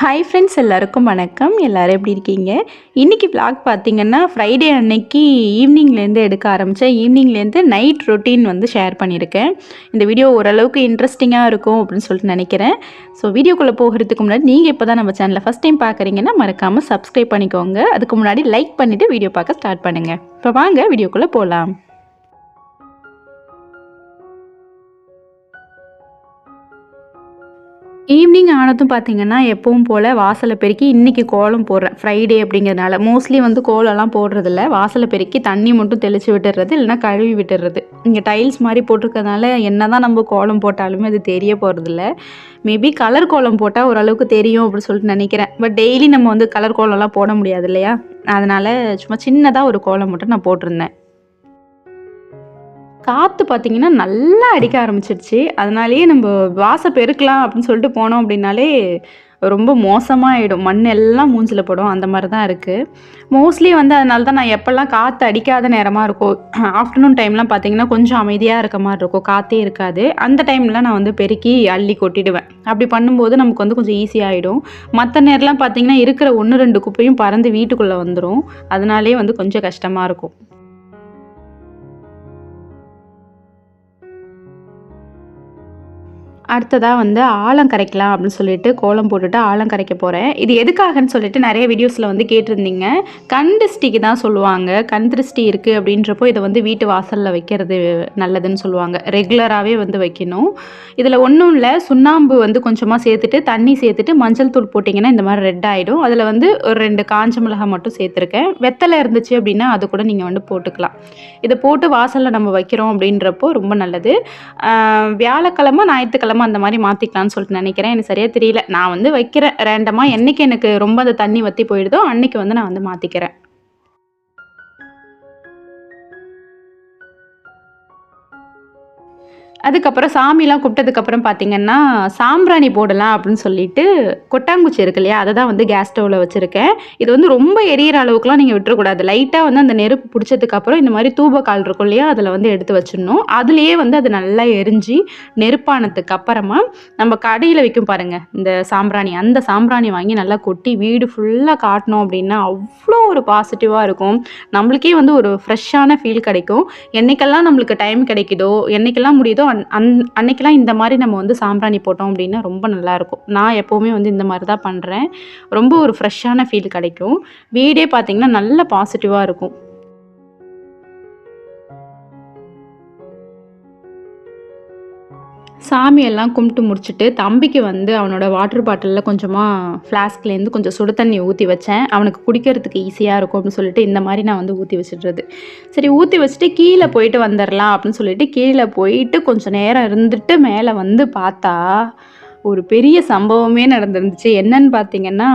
Hi friends எல்லாருக்கும் வணக்கம். எல்லோரும் எப்படி இருக்கீங்க? இன்றைக்கி vlog பார்த்தீங்கன்னா ஃப்ரைடே அன்னைக்கு ஈவினிங்லேருந்து எடுக்க ஆரம்பித்தேன் ஈவினிங்லேருந்து நைட் ரொட்டீன் வந்து ஷேர் பண்ணியிருக்கேன். இந்த வீடியோ ஓரளவுக்கு இன்ட்ரெஸ்டிங்காக இருக்கும் அப்படின்னு சொல்லிட்டு நினைக்கிறேன். ஸோ வீடியோக்குள்ளே போகிறதுக்கு முன்னாடி நீங்கள் இப்போ தான் நம்ம சேனலை ஃபஸ்ட் டைம் பார்க்குறீங்கன்னா மறக்காமல் சப்ஸ்கிரைப் பண்ணிக்கோங்க. அதுக்கு முன்னாடி லைக் பண்ணிவிட்டு வீடியோ பார்க்க ஸ்டார்ட் பண்ணுங்கள் இப்போ வாங்க வீடியோக்குள்ளே போகலாம் ஈவினிங் ஆனதும் பார்த்தீங்கன்னா எப்பவும் போல் வாசலை பெருக்கி இன்றைக்கி கோலம் போடுறேன். ஃப்ரைடே அப்படிங்கிறதுனால. மோஸ்ட்லி வந்து கோலம்லாம் போடுறதில்ல. வாசலை பெருக்கி தண்ணி மட்டும் தெளித்து விட்டுறது இல்லைன்னா கழுவி விட்டுறது. இங்கே டைல்ஸ் மாதிரி போட்டிருக்கறதுனால என்ன தான் நம்ம கோலம் போட்டாலுமே அது தெரிய போகிறதில்ல மேபி கலர் கோலம் போட்டால் ஓரளவுக்கு தெரியும் அப்படின்னு சொல்லிட்டு நினைக்கிறேன். பட் டெய்லி நம்ம வந்து கலர் கோலம்லாம் போட முடியாது இல்லையா? அதனால் சும்மா சின்னதாக ஒரு கோலம் மட்டும் நான் போட்டிருந்தேன். காற்று பார்த்தீங்கன்னா நல்லா அடிக்க ஆரம்பிச்சிருச்சு. அதனாலேயே நம்ம வாசை பெருக்கலாம் அப்படின்னு சொல்லிட்டு போனோம் அப்படின்னாலே ரொம்ப மோசமாகிடும் மண் எல்லாம் மூஞ்சில் போடும். அந்த மாதிரி தான் இருக்குது மோஸ்ட்லி வந்து அதனால தான் நான் எப்போல்லாம் காற்று அடிக்காத நேரமாக இருக்கும் ஆஃப்டர்நூன் டைம்லாம் பார்த்தீங்கன்னா கொஞ்சம் அமைதியாக இருக்க மாதிரி இருக்கும். காற்றே இருக்காது. அந்த டைமில் நான் வந்து பெருக்கி அள்ளி கொட்டிடுவேன். அப்படி பண்ணும்போது நமக்கு வந்து கொஞ்சம் ஈஸியாகிடும் மற்ற நேரம்லாம் பார்த்தீங்கன்னா இருக்கிற ஒன்று ரெண்டு குப்பையும் பறந்து வீட்டுக்குள்ளே வந்துடும் அதனாலே வந்து கொஞ்சம் கஷ்டமாக இருக்கும். அடுத்ததாக வந்து ஆழம் கரைக்கலாம் அப்படின்னு சொல்லிட்டு கோலம் போட்டுட்டு ஆழம் கரைக்க போகிறேன் இது எதுக்காகன்னு சொல்லிட்டு நிறைய வீடியோஸில் வந்து கேட்டிருந்தீங்க. கண் திருஷ்டிக்கு தான் சொல்லுவாங்க. கண் திருஷ்டி இருக்குது அப்படின்றப்போ இதை வந்து வீட்டு வாசலில் வைக்கிறது நல்லதுன்னு சொல்லுவாங்க. ரெகுலராகவே வந்து வைக்கணும். இதில் ஒன்றும் இல்லை. சுண்ணாம்பு வந்து கொஞ்சமாக சேர்த்துட்டு தண்ணி சேர்த்துட்டு மஞ்சள் தூள் போட்டிங்கன்னா இந்த மாதிரி ரெட் ஆகிடும் அதில் வந்து ஒரு ரெண்டு காஞ்ச மிளகாய் மட்டும் சேர்த்துருக்கேன். வெத்தலை இருந்துச்சு அப்படின்னா அது கூட நீங்கள் வந்து போட்டுக்கலாம். இதை போட்டு வாசலில் நம்ம வைக்கிறோம் அப்படின்றப்போ ரொம்ப நல்லது. வியாழக்கிழமை ஞாயிற்றுக்கிழமை அந்த மாதிரி மாற்றிக்கலாம்னு சொல்லிட்டு நினைக்கிறேன். எனக்கு சரியாக தெரியல. நான் வந்து வைக்கிறேன் ரேண்டமாக என்னைக்கு எனக்கு ரொம்ப அந்த தண்ணி வற்றி போயிடுதோ அன்னைக்கு வந்து நான் வந்து மாற்றிக்கிறேன் அதுக்கப்புறம் சாமிலாம் கூப்பிட்டதுக்கப்புறம் பார்த்தீங்கன்னா சாம்பிராணி போடலாம் அப்படின்னு சொல்லிட்டு கொட்டாங்குச்சி இருக்கு இல்லையா அதை தான் வந்து கேஸ் ஸ்டவ்வில் வச்சுருக்கேன். இது வந்து ரொம்ப எரியிற அளவுக்குலாம் நீங்கள் விட்டுறக்கூடாது. லைட்டாக வந்து அந்த நெருப்பு பிடிச்சதுக்கப்புறம் இந்த மாதிரி தூபக்கால் இருக்கும் இல்லையா அதில் வந்து எடுத்து வச்சிடணும். அதுலேயே வந்து அது நல்லா எரிஞ்சு நெருப்பானதுக்கு அப்புறமா நம்ம கடையில் வைக்கும் பாருங்கள் இந்த சாம்பிராணி. அந்த சாம்பிராணி வாங்கி நல்லா கொட்டி வீடு ஃபுல்லாக காட்டினோம் அப்படின்னா அவ்வளோ ஒரு பாசிட்டிவாக இருக்கும். நம்மளுக்கே வந்து ஒரு ஃப்ரெஷ்ஷான ஃபீல் கிடைக்கும். என்னைக்கெல்லாம் நம்மளுக்கு டைம் கிடைக்குதோ என்னைக்கெல்லாம் முடியுதோ அன் அன் இந்த மாதிரி நம்ம வந்து சாம்பிராணி போட்டோம் அப்படின்னா ரொம்ப நல்லாயிருக்கும். நான் எப்போவுமே வந்து இந்த மாதிரி தான் பண்ணுறேன் ரொம்ப ஒரு ஃப்ரெஷ்ஷான ஃபீல் கிடைக்கும். வீடே பார்த்திங்கன்னா நல்ல பாசிட்டிவாக இருக்கும். சாமியெல்லாம் கும்பிட்டு முடிச்சுட்டு தம்பிக்கு வந்து அவனோட வாட்டர் பாட்டிலில் கொஞ்சமாக ஃப்ளாஸ்க்லேருந்து கொஞ்சம் சுடு தண்ணி ஊற்றி வச்சேன். அவனுக்கு குடிக்கிறதுக்கு ஈஸியாக இருக்கும் அப்படின்னு சொல்லிட்டு இந்த மாதிரி நான் வந்து ஊற்றி வச்சிடுறது. சரி ஊற்றி வச்சுட்டு கீழே போயிட்டு வந்துடலாம் அப்படின்னு சொல்லிட்டு கீழே போயிட்டு கொஞ்சம் நேரம் இருந்துட்டு மேலே வந்து பார்த்தா ஒரு பெரிய சம்பவமே நடந்துருந்துச்சு. என்னன்னு பார்த்தீங்கன்னா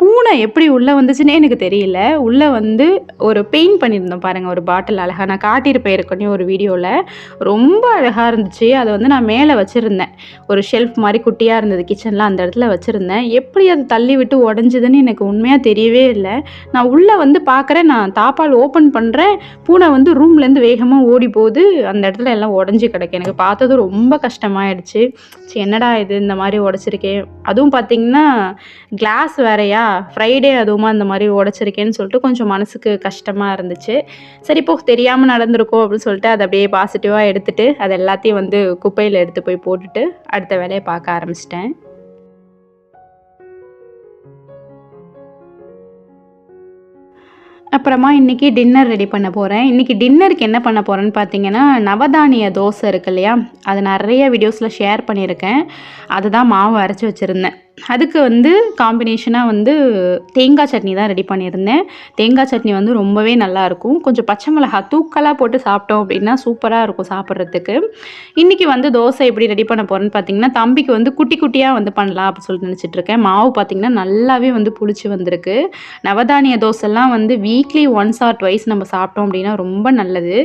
பூனை எப்படி உள்ளே வந்துச்சுன்னே எனக்கு தெரியல. உள்ளே வந்து ஒரு பெயிண்ட் பண்ணியிருந்தோம் பாருங்கள் ஒரு பாட்டில் அழகாக நான் காட்டியிருப்பேன் இருக்கணும் ஒரு வீடியோவில் ரொம்ப அழகாக இருந்துச்சு. அதை வந்து நான் மேலே வச்சுருந்தேன். ஒரு ஷெல்ஃப் மாதிரி குட்டியாக இருந்தது கிச்சனில் அந்த இடத்துல வச்சுருந்தேன். எப்படி அது தள்ளி விட்டு உடஞ்சிதுன்னு எனக்கு உண்மையாக தெரியவே இல்லை. நான் உள்ளே வந்து பார்க்குறேன் நான் தாப்பால் ஓப்பன் பண்ணுறேன் பூனை வந்து ரூம்லேருந்து வேகமாக ஓடி போகுது. அந்த இடத்துல எல்லாம் உடஞ்சி கிடக்கு. எனக்கு பார்த்தது ரொம்ப கஷ்டமாயிடுச்சு. சரி என்னடா இது இந்த மாதிரி உடச்சிருக்கேன் அதுவும் பார்த்தீங்கன்னா கிளாஸ் வேறையா? ஃப்ரைடே அதுவுமா இந்த மாதிரி உடச்சிருக்கேன்னு சொல்லிட்டு கொஞ்சம் மனசுக்கு கஷ்டமாக இருந்துச்சு. சரி இப்போ தெரியாமல் நடந்திருக்கோம் அப்படின்னு சொல்லிட்டு அதை அப்படியே பாசிட்டிவாக எடுத்துட்டு அது எல்லாத்தையும் வந்து குப்பையில் எடுத்து போய் போட்டுட்டு அடுத்த வேலையை பார்க்க ஆரம்பிச்சிட்டேன். அப்புறமா இன்றைக்கி டின்னர் ரெடி பண்ண போகிறேன் இன்றைக்கி டின்னருக்கு என்ன பண்ண போகிறேன்னு பார்த்தீங்கன்னா நவதானிய தோசை இருக்கு இல்லையா? அது நிறைய வீடியோஸில் ஷேர் பண்ணியிருக்கேன். அதுதான் மாவு அரைச்சி வச்சுருந்தேன். அதுக்கு வந்து காம்பினேஷனாக வந்து தேங்காய் சட்னி தான் ரெடி பண்ணியிருந்தேன். தேங்காய் சட்னி வந்து ரொம்பவே நல்லாயிருக்கும் கொஞ்சம் பச்சை மிளகா தூக்கலாக போட்டு சாப்பிட்டோம் அப்படின்னா சூப்பராக இருக்கும் சாப்பிட்றதுக்கு. இன்றைக்கி வந்து தோசை எப்படி ரெடி பண்ண போகிறேன்னு பார்த்தீங்கன்னா தம்பிக்கு வந்து குட்டி குட்டியாக வந்து பண்ணலாம் அப்படின்னு சொல்லிட்டு நினச்சிட்ருக்கேன் மாவு பார்த்திங்கன்னா நல்லாவே வந்து புளிச்சு வந்திருக்கு. நவதானிய தோசைலாம் வந்து வீக்லி ஒன்ஸ் ஆர் ட்வைஸ் நம்ம சாப்பிட்டோம் அப்படின்னா ரொம்ப நல்லது.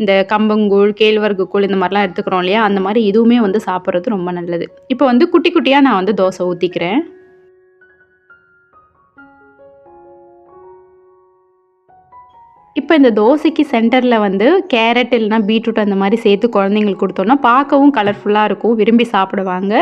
இந்த கம்பங்கூழ் கேழ்வரகு கூழ் இந்த மாதிரிலாம் எடுத்துக்கிறோம் இல்லையா? அந்த மாதிரி இதுவுமே வந்து சாப்பிட்றது ரொம்ப நல்லது. இப்போ வந்து குட்டி குட்டியாக நான் வந்து தோசை ஊற்றிக்கிறேன் இப்போ இந்த தோசைக்கு சென்டரில் வந்து கேரட் இல்லைனா பீட்ரூட் அந்த மாதிரி சேர்த்து குழந்தைங்களுக்கு கொடுத்தோன்னா பார்க்கவும் கலர்ஃபுல்லாக இருக்கும். விரும்பி சாப்பிடுவாங்க.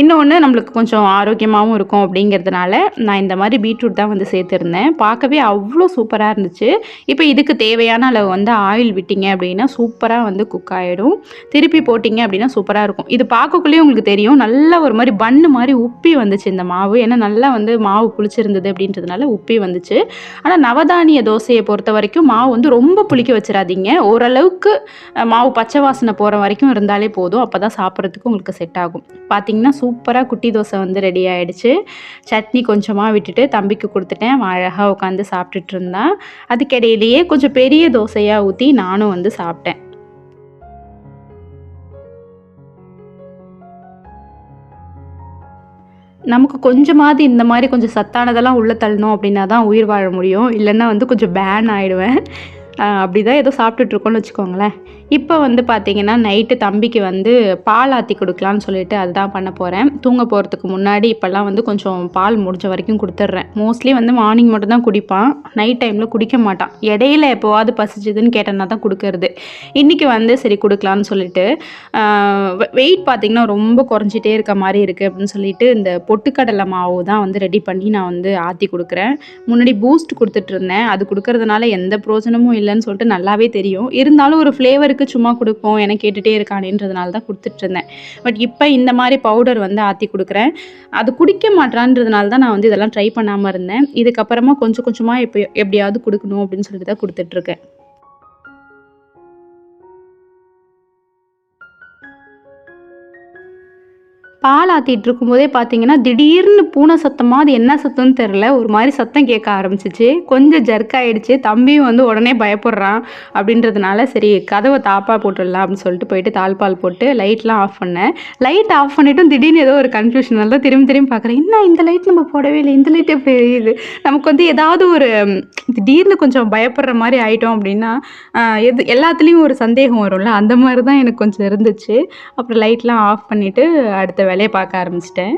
இன்னொன்று நம்மளுக்கு கொஞ்சம் ஆரோக்கியமாகவும் இருக்கும் அப்படிங்கிறதுனால நான் இந்த மாதிரி பீட்ரூட் தான் வந்து சேர்த்துருந்தேன். பார்க்கவே அவ்வளோ சூப்பராக இருந்துச்சு. இப்போ இதுக்கு தேவையான அளவு வந்து ஆயில் விட்டிங்க அப்படின்னா சூப்பராக வந்து குக் ஆகிடும் திருப்பி போட்டிங்க அப்படின்னா சூப்பராக இருக்கும். இது பார்க்கக்குள்ளேயே உங்களுக்கு தெரியும். நல்லா ஒரு மாதிரி பன்னு மாதிரி உப்பி வந்துச்சு இந்த மாவு. ஏன்னா நல்லா வந்து மாவு புளிச்சிருந்தது அப்படின்றதுனால உப்பி வந்துச்சு. ஆனால் நவதானிய தோசையை பொறுத்த வரைக்கும் மாவு வந்து ரொம்ப புளிக்க வச்சிடாதீங்க ஓரளவுக்கு மாவு பச்சை வாசனை போகிற வரைக்கும் இருந்தாலே போதும். அப்போ தான் சாப்பிட்றதுக்கு உங்களுக்கு செட் ஆகும். பார்த்தீங்கன்னா சூப்பராக குட்டி தோசை வந்து ரெடி ஆகிடுச்சு சட்னி கொஞ்சமாக விட்டுட்டு தம்பிக்கு கொடுத்துட்டேன். அவன் அழகாக உட்காந்து சாப்பிட்டுட்டு இருந்தான். அதுக்கிடையிலேயே கொஞ்சம் பெரிய தோசையாக ஊற்றி நானும் வந்து சாப்பிட்டேன். நமக்கு கொஞ்சமாவது இந்த மாதிரி கொஞ்சம் சத்தானதெல்லாம் உள்ளே தள்ளணும் அப்படின்னா தான் உயிர் வாழ முடியும். இல்லைன்னா வந்து கொஞ்சம் பேன் ஆகிடுவேன் அப்படி தான் ஏதோ சாப்பிட்டுட்ருக்கோன்னு வச்சுக்கோங்களேன். இப்போ வந்து பார்த்தீங்கன்னா நைட்டு தம்பிக்கு வந்து பால் ஆற்றி கொடுக்கலான்னு சொல்லிட்டு அதுதான் பண்ண போகிறேன் தூங்க போகிறதுக்கு முன்னாடி இப்போல்லாம் வந்து கொஞ்சம் பால் முடிஞ்ச வரைக்கும் கொடுத்துட்றேன். மோஸ்ட்லி வந்து மார்னிங் மட்டும் தான் குடிப்பான். நைட் டைமில் குடிக்க மாட்டான். இடையில எப்போவாது பசிச்சுதுன்னு கேட்டேன்னா தான் கொடுக்கறது. இன்றைக்கி வந்து சரி கொடுக்கலான்னு சொல்லிட்டு வெயிட் பார்த்திங்கன்னா ரொம்ப குறைஞ்சிட்டே இருக்க மாதிரி இருக்குது அப்படின்னு சொல்லிட்டு இந்த பொட்டுக்கடலை மாவு தான் வந்து ரெடி பண்ணி நான் வந்து ஆற்றி கொடுக்குறேன். முன்னாடி பூஸ்ட் கொடுத்துட்ருந்தேன். அது கொடுக்கறதுனால எந்த பிரோஜனமும் இல்லைன்னு சொல்லிட்டு நல்லாவே தெரியும். இருந்தாலும் ஒரு ஃப்ளேவருக்கு சும்மா கொடுப்போம் என கேட்டுகிட்டே இருக்கானேன்றதுனால தான் கொடுத்துட்ருந்தேன் பட் இப்போ இந்த மாதிரி பவுடர் வந்து ஆற்றி கொடுக்குறேன். அது குடிக்க மாட்டான்றதுனால தான் நான் வந்து இதெல்லாம் ட்ரை பண்ணாமல் இருந்தேன். இதுக்கப்புறமா கொஞ்சம் கொஞ்சமாக இப்போ எப்படியாவது கொடுக்கணும் அப்படின்னு சொல்லிட்டு தான் கொடுத்துட்ருக்கேன் பால் ஆற்றிட்டு இருக்கும்போதே பார்த்தீங்கன்னா திடீர்னு பூனை சத்தமாக அது என்ன சத்தம்னு தெரில ஒரு மாதிரி சத்தம் கேட்க ஆரம்பிச்சிச்சு. கொஞ்சம் ஜர்க் ஆகிடுச்சு தம்பியும் வந்து உடனே பயப்படுறான் அப்படின்றதுனால சரி கதவை தாப்பா போட்டுடலாம் அப்படின்னு சொல்லிட்டு போயிட்டு தாழ்பால் போட்டு லைட்லாம் ஆஃப் பண்ணேன். லைட் ஆஃப் பண்ணிட்டும் திடீர்னு ஏதோ ஒரு கன்ஃபியூஷன் தான் திரும்பி திரும்பி பார்க்குறேன் என்ன இந்த லைட் நம்ம போடவே இல்லை. இந்த லைட் எப்படி எரியுது? நமக்கு வந்து ஏதாவது ஒரு திடீர்னு கொஞ்சம் பயப்படுற மாதிரி ஆயிட்டோம் அப்படின்னா எது எல்லாத்துலேயும் ஒரு சந்தேகம் வரும்ல. அந்த மாதிரி தான் எனக்கு கொஞ்சம் இருந்துச்சு. அப்புறம் லைட்லாம் ஆஃப் பண்ணிவிட்டு அடுத்த வேலையை பார்க்க ஆரம்பிச்சிட்டேன்.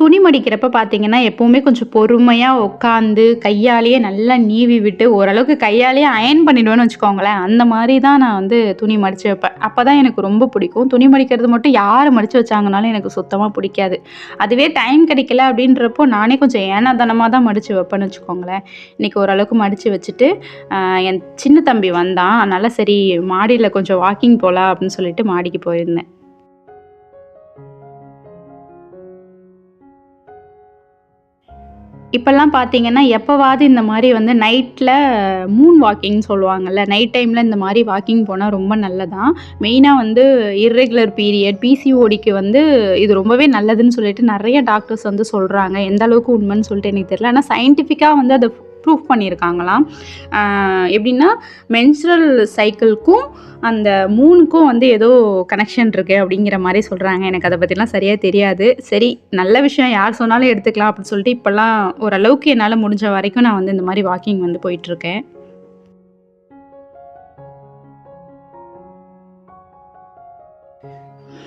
துணி மடிக்கிறப்ப பார்த்தீங்கன்னா எப்போவுமே கொஞ்சம் பொறுமையாக உட்காந்து கையாலேயே நல்லா நீவி விட்டு ஓரளவுக்கு கையாலேயே அயன் பண்ணிடுவேன்னு வச்சுக்கோங்களேன். அந்த மாதிரி தான் நான் வந்து துணி மடித்து வைப்பேன். அப்போ தான் எனக்கு ரொம்ப பிடிக்கும். துணி மடிக்கிறது மட்டும் யார் மடித்து வச்சாங்கனாலும் எனக்கு சுத்தமாக பிடிக்காது. அதுவே டைம் கிடைக்கல அப்படின்றப்போ நானே கொஞ்சம் ஏனாதனமாக தான் மடித்து வைப்பேன்னு வச்சுக்கோங்களேன். இன்றைக்கி ஓரளவுக்கு மடித்து வச்சுட்டு என் சின்ன தம்பி வந்தான். அதனால் சரி மாடியில் கொஞ்சம் வாக்கிங் போகலாம் அப்படின்னு சொல்லிட்டு மாடிக்கு போயிருந்தேன். இப்போல்லாம் பார்த்தீங்கன்னா எப்போவாவது இந்த மாதிரி வந்து நைட்டில் மூன் வாக்கிங் சொல்லுவாங்கல்ல நைட் டைமில் இந்த மாதிரி வாக்கிங் போனால் ரொம்ப நல்லதான் மெயினாக வந்து இர்ரெகுலர் பீரியட் பிசிஓடிக்கு வந்து இது ரொம்பவே நல்லதுன்னு சொல்லிட்டு நிறைய டாக்டர்ஸ் வந்து சொல்கிறாங்க எந்த அளவுக்கு உண்மைன்னு சொல்லிட்டு எனக்கு தெரியல. ஆனால் சயின்டிஃபிக்காக வந்து அதை ப்ரூஃப் பண்ணியிருக்காங்களாம். எப்படின்னா மென்சுரல் சைக்கிள்க்கும் அந்த மூணுக்கும் வந்து ஏதோ கனெக்ஷன் இருக்குது அப்படிங்கிற மாதிரி சொல்கிறாங்க எனக்கு அதை பற்றிலாம் சரியாக தெரியாது. சரி நல்ல விஷயம். யார் சொன்னாலும் எடுத்துக்கலாம் அப்படின்னு சொல்லிட்டு இப்போல்லாம் ஓரளவுக்கு என்னால் முடிஞ்ச வரைக்கும் நான் வந்து இந்த மாதிரி வாக்கிங் வந்து போயிட்டுருக்கேன்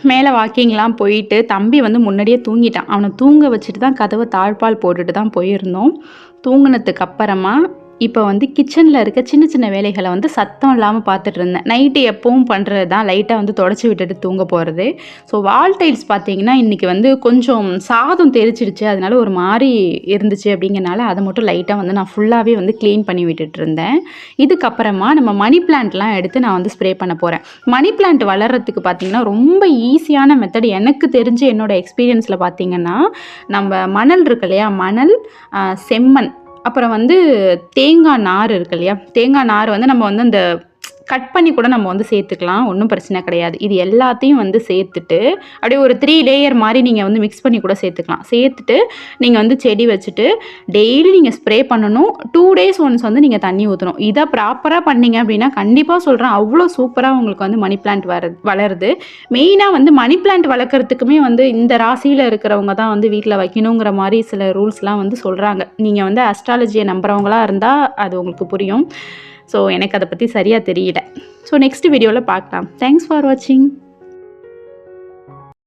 மேலே வாக்கிங்லாம் போயிட்டு தம்பி வந்து முன்னாடியே தூங்கிட்டான். அவனை தூங்க வச்சுட்டு தான் கதவை தாழ்பால் போட்டுட்டு தான் போயிருந்தோம். தூங்கினதுக்கு அப்புறமா இப்போ வந்து கிச்சனில் இருக்க சின்ன சின்ன வேலைகளை வந்து சத்தம் இல்லாமல் பார்த்துட்டு இருந்தேன். நைட்டு எப்பவும் பண்ணுறது தான். லைட்டாக வந்து தொடச்சி விட்டுட்டு தூங்க போகிறது ஸோ வால் டைல்ஸ் பார்த்தீங்கன்னா இன்றைக்கி வந்து கொஞ்சம் சாதம் தெரிச்சிடுச்சு. அதனால ஒரு மாதிரி இருந்துச்சு அப்படிங்கிறனால அதை மட்டும் லைட்டாக வந்து நான் ஃபுல்லாகவே வந்து க்ளீன் பண்ணி விட்டுட்டு இருந்தேன். இதுக்கப்புறமா நம்ம மணி பிளான்ட்லாம் எடுத்து நான் வந்து ஸ்ப்ரே பண்ண போகிறேன் மணி பிளான்ட் வளர்கிறதுக்கு பார்த்தீங்கன்னா ரொம்ப ஈஸியான மெத்தட் எனக்கு தெரிஞ்சு என்னோட எக்ஸ்பீரியன்ஸில் பார்த்தீங்கன்னா நம்ம மணல் இருக்கு இல்லையா? மணல் செம்மண். அப்புறம் வந்து தேங்காய் நார் இருக்கு இல்லையா? தேங்காய் நார் வந்து நம்ம வந்து அந்த கட் பண்ணி கூட நம்ம வந்து சேர்த்துக்கலாம். ஒன்றும் பிரச்சனை கிடையாது. இது எல்லாத்தையும் வந்து சேர்த்துட்டு அப்படியே ஒரு த்ரீ லேயர் மாதிரி நீங்கள் வந்து மிக்ஸ் பண்ணி கூட சேர்த்துக்கலாம். சேர்த்துட்டு நீங்கள் வந்து செடி வச்சுட்டு டெய்லி நீங்கள் ஸ்ப்ரே பண்ணணும். டூ டேஸ் ஒன்ஸ் வந்து நீங்கள் தண்ணி ஊற்றணும் இதை ப்ராப்பராக பண்ணீங்க அப்படின்னா கண்டிப்பாக சொல்கிறேன் அவ்வளோ சூப்பராக உங்களுக்கு வந்து மணி பிளான்ட் வர வளருது. மெயினாக வந்து மணி பிளான்ட் வளர்க்குறதுக்குமே வந்து இந்த ராசியில் இருக்கிறவங்க தான் வந்து வீட்டில் வைக்கணுங்கிற மாதிரி சில ரூல்ஸ்லாம் வந்து சொல்கிறாங்க நீங்கள் வந்து அஸ்ட்ராலஜியை நம்புகிறவங்களாக இருந்தால் அது உங்களுக்கு புரியும். ஸோ எனக்கு அதை பற்றி சரியாக தெரியல ஸோ நெக்ஸ்ட் வீடியோவில் பார்க்கலாம். தேங்க்ஸ் ஃபார் வாட்சிங்